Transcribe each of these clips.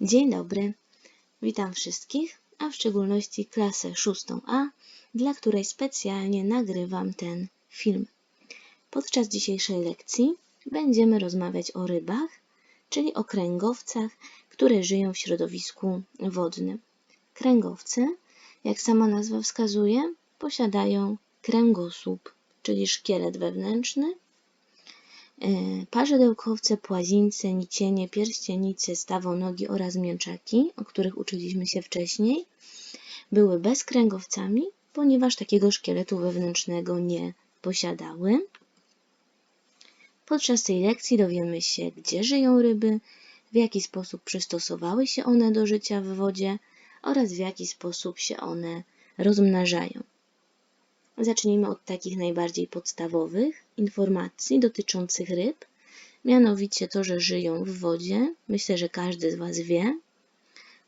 Dzień dobry, witam wszystkich, a w szczególności klasę 6A, dla której specjalnie nagrywam ten film. Podczas dzisiejszej lekcji będziemy rozmawiać o rybach, czyli o kręgowcach, które żyją w środowisku wodnym. Kręgowce, jak sama nazwa wskazuje, posiadają kręgosłup, czyli szkielet wewnętrzny, parzydełkowce, płazińce, nicienie, pierścienice, stawonogi oraz mięczaki, o których uczyliśmy się wcześniej, były bezkręgowcami, ponieważ takiego szkieletu wewnętrznego nie posiadały. Podczas tej lekcji dowiemy się, gdzie żyją ryby, w jaki sposób przystosowały się one do życia w wodzie oraz w jaki sposób się one rozmnażają. Zacznijmy od takich najbardziej podstawowych informacji dotyczących ryb, mianowicie to, że żyją w wodzie. Myślę, że każdy z Was wie.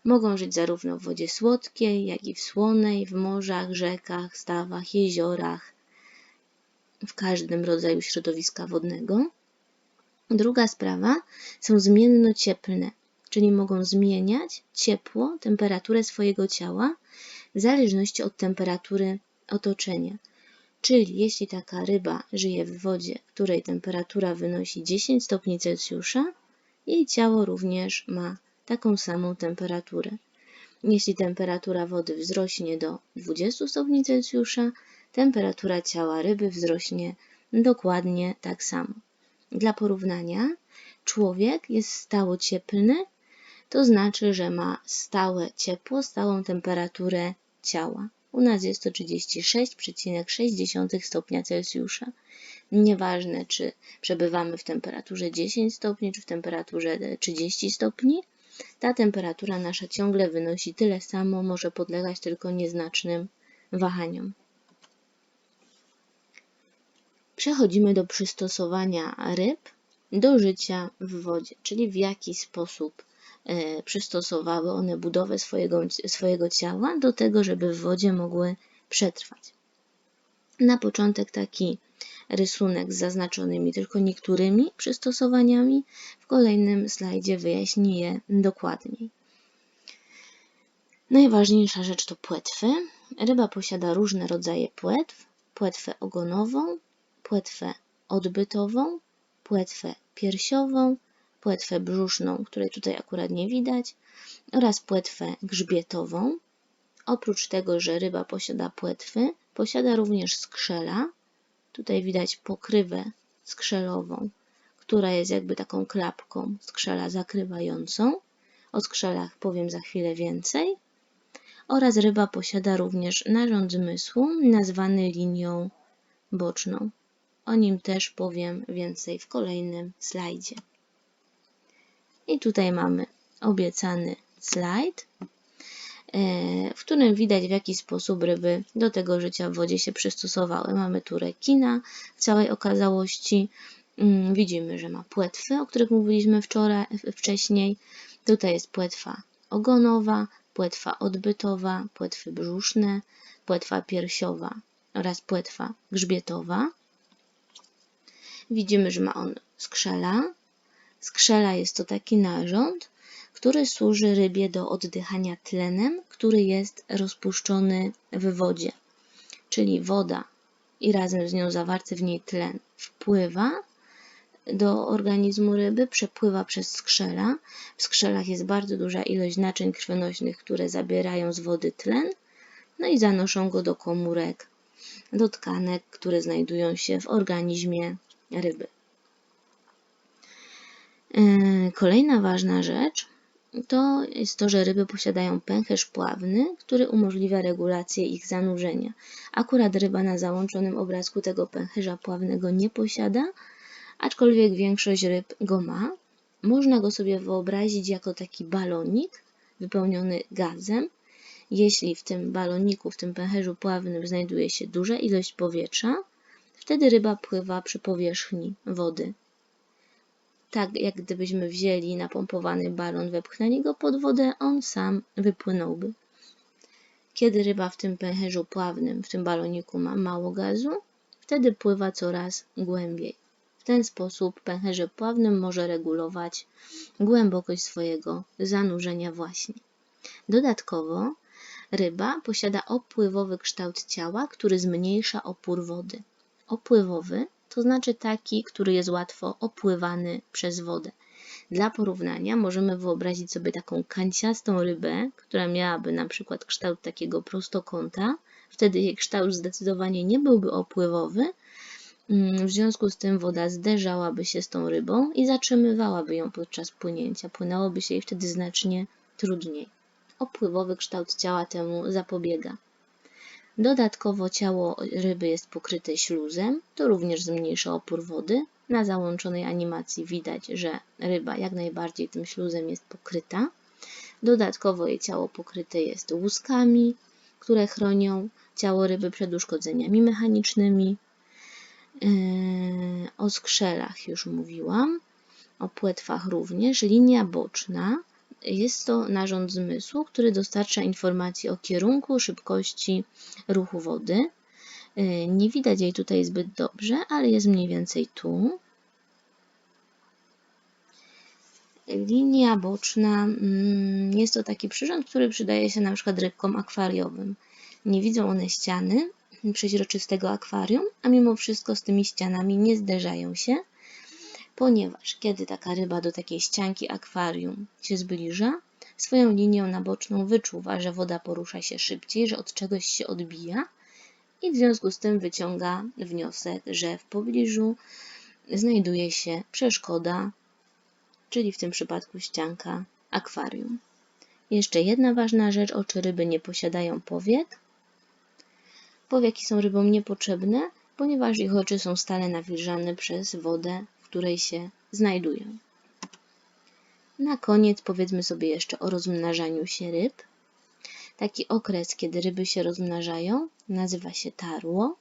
Mogą żyć zarówno w wodzie słodkiej, jak i w słonej, w morzach, rzekach, stawach, jeziorach, w każdym rodzaju środowiska wodnego. Druga sprawa są zmienno-cieplne, czyli mogą zmieniać ciepło, temperaturę swojego ciała w zależności od temperatury otoczenia. Czyli jeśli taka ryba żyje w wodzie, której temperatura wynosi 10 stopni Celsjusza, jej ciało również ma taką samą temperaturę. Jeśli temperatura wody wzrośnie do 20 stopni Celsjusza, temperatura ciała ryby wzrośnie dokładnie tak samo. Dla porównania, człowiek jest stałocieplny, to znaczy, że ma stałe ciepło, stałą temperaturę ciała. U nas jest to 36,6 stopnia Celsjusza. Nieważne, czy przebywamy w temperaturze 10 stopni, czy w temperaturze 30 stopni, ta temperatura nasza ciągle wynosi tyle samo, może podlegać tylko nieznacznym wahaniom. Przechodzimy do przystosowania ryb do życia w wodzie, czyli w jaki sposób e, przystosowały one budowę swojego, swojego ciała do tego, żeby w wodzie mogły przetrwać. Na początek taki rysunek z zaznaczonymi tylko niektórymi przystosowaniami. W kolejnym slajdzie wyjaśnię je dokładniej. Najważniejsza rzecz to płetwy. Ryba posiada różne rodzaje płetw. Płetwę ogonową, płetwę odbytową, płetwę piersiową, płetwę brzuszną, której tutaj akurat nie widać, oraz płetwę grzbietową. Oprócz tego, że ryba posiada płetwy, posiada również skrzela. Tutaj widać pokrywę skrzelową, która jest jakby taką klapką skrzela zakrywającą. O skrzelach powiem za chwilę więcej. Oraz ryba posiada również narząd zmysłu nazwany linią boczną. O nim też powiem więcej w kolejnym slajdzie. I tutaj mamy obiecany slajd, e, w którym widać w jaki sposób ryby do tego życia w wodzie się przystosowały. Mamy tu rekina w całej okazałości. Mm, widzimy, że ma płetwy, o których mówiliśmy wczoraj, wcześniej. Tutaj jest płetwa ogonowa, płetwa odbytowa, płetwy brzuszne, płetwa piersiowa oraz płetwa grzbietowa. Widzimy, że ma on skrzela. Skrzela jest to taki narząd, który służy rybie do oddychania tlenem, który jest rozpuszczony w wodzie. Czyli woda i razem z nią zawarty w niej tlen wpływa do organizmu ryby, przepływa przez skrzela. W skrzelach jest bardzo duża ilość naczyń krwionośnych, które zabierają z wody tlen, no i zanoszą go do komórek, do tkanek, które znajdują się w organizmie ryby. E, kolejna ważna rzecz to jest to, że ryby posiadają pęcherz pławny, który umożliwia regulację ich zanurzenia. Akurat ryba na załączonym obrazku tego pęcherza pławnego nie posiada, aczkolwiek większość ryb go ma. Można go sobie wyobrazić jako taki balonik wypełniony gazem. Jeśli w tym baloniku, w tym pęcherzu pławnym znajduje się duża ilość powietrza, Wtedy ryba pływa przy powierzchni wody. Tak jak gdybyśmy wzięli napompowany balon, wepchnęli go pod wodę, on sam wypłynąłby. Kiedy ryba w tym pęcherzu pławnym, w tym baloniku ma mało gazu, wtedy pływa coraz głębiej. W ten sposób pęcherze pławnym może regulować głębokość swojego zanurzenia właśnie. Dodatkowo ryba posiada opływowy kształt ciała, który zmniejsza opór wody. Opływowy to znaczy taki, który jest łatwo opływany przez wodę. Dla porównania możemy wyobrazić sobie taką kanciastą rybę, która miałaby na przykład kształt takiego prostokąta. Wtedy jej kształt zdecydowanie nie byłby opływowy. Mm, w związku z tym woda zderzałaby się z tą rybą i zatrzymywałaby ją podczas płynięcia. Płynęłoby się jej wtedy znacznie trudniej. Opływowy kształt ciała temu zapobiega. Dodatkowo ciało ryby jest pokryte śluzem, to również zmniejsza opór wody. Na załączonej animacji widać, że ryba jak najbardziej tym śluzem jest pokryta. Dodatkowo jej ciało pokryte jest łuskami, które chronią ciało ryby przed uszkodzeniami mechanicznymi. Yy, o skrzelach już mówiłam, o płetwach również. Linia boczna jest to narząd zmysłu, który dostarcza informacji o kierunku, szybkości ruchu wody. Y, nie widać jej tutaj zbyt dobrze, ale jest mniej więcej tu. Linia boczna mm, jest to taki przyrząd, który przydaje się na przykład rybkom akwariowym. Nie widzą one ściany przeźroczystego akwarium, a mimo wszystko z tymi ścianami nie zderzają się, ponieważ kiedy taka ryba do takiej ścianki akwarium się zbliża, swoją linią naboczną wyczuwa, że woda porusza się szybciej, że od czegoś się odbija i w związku z tym wyciąga wniosek, że w pobliżu znajduje się przeszkoda, czyli w tym przypadku ścianka akwarium. Jeszcze jedna ważna rzecz, oczy ryby nie posiadają powiek. Powieki są rybom niepotrzebne, ponieważ ich oczy są stale nawilżane przez wodę której się znajdują. Na koniec powiedzmy sobie jeszcze o rozmnażaniu się ryb. Taki okres, kiedy ryby się rozmnażają, nazywa się tarło.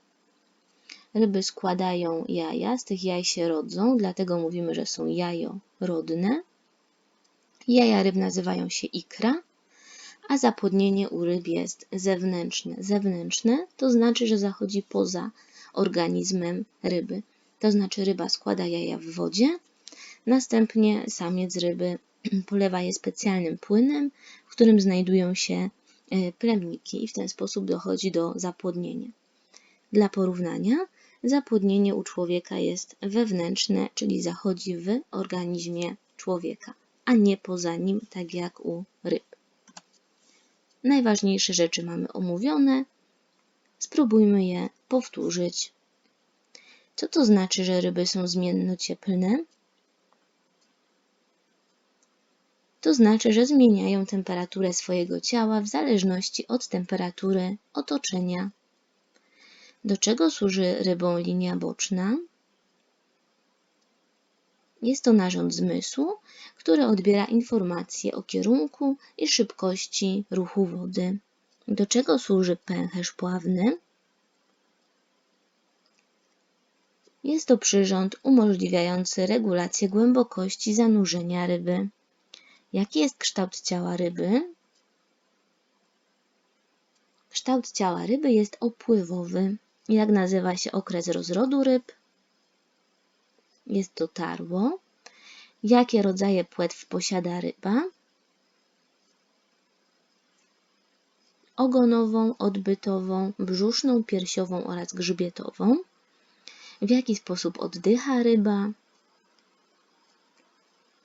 Ryby składają jaja, z tych jaj się rodzą, dlatego mówimy, że są jajorodne. Jaja ryb nazywają się ikra, a zapłodnienie u ryb jest zewnętrzne. Zewnętrzne to znaczy, że zachodzi poza organizmem ryby. To znaczy ryba składa jaja w wodzie, następnie samiec ryby polewa je specjalnym płynem, w którym znajdują się e, plemniki i w ten sposób dochodzi do zapłodnienia. Dla porównania, zapłodnienie u człowieka jest wewnętrzne, czyli zachodzi w organizmie człowieka, a nie poza nim, tak jak u ryb. Najważniejsze rzeczy mamy omówione. Spróbujmy je powtórzyć co to znaczy, że ryby są zmiennocieplne? To znaczy, że zmieniają temperaturę swojego ciała w zależności od temperatury otoczenia. Do czego służy rybom linia boczna? Jest to narząd zmysłu, który odbiera informacje o kierunku i szybkości ruchu wody. Do czego służy pęcherz pławny? Jest to przyrząd umożliwiający regulację głębokości zanurzenia ryby. Jaki jest kształt ciała ryby? Kształt ciała ryby jest opływowy. Jak nazywa się okres rozrodu ryb? Jest to tarło. Jakie rodzaje płetw posiada ryba? Ogonową, odbytową, brzuszną, piersiową oraz grzbietową w jaki sposób oddycha ryba.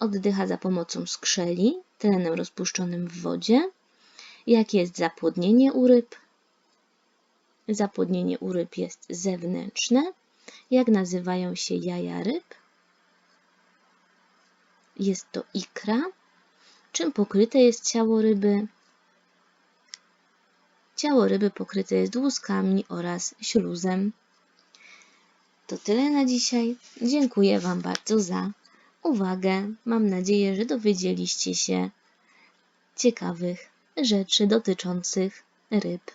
Oddycha za pomocą skrzeli, tlenem rozpuszczonym w wodzie. Jakie jest zapłodnienie u ryb? Zapłodnienie u ryb jest zewnętrzne. Jak nazywają się jaja ryb? Jest to ikra. Czym pokryte jest ciało ryby? Ciało ryby pokryte jest łuskami oraz śluzem. To tyle na dzisiaj. Dziękuję Wam bardzo za uwagę. Mam nadzieję, że dowiedzieliście się ciekawych rzeczy dotyczących ryb.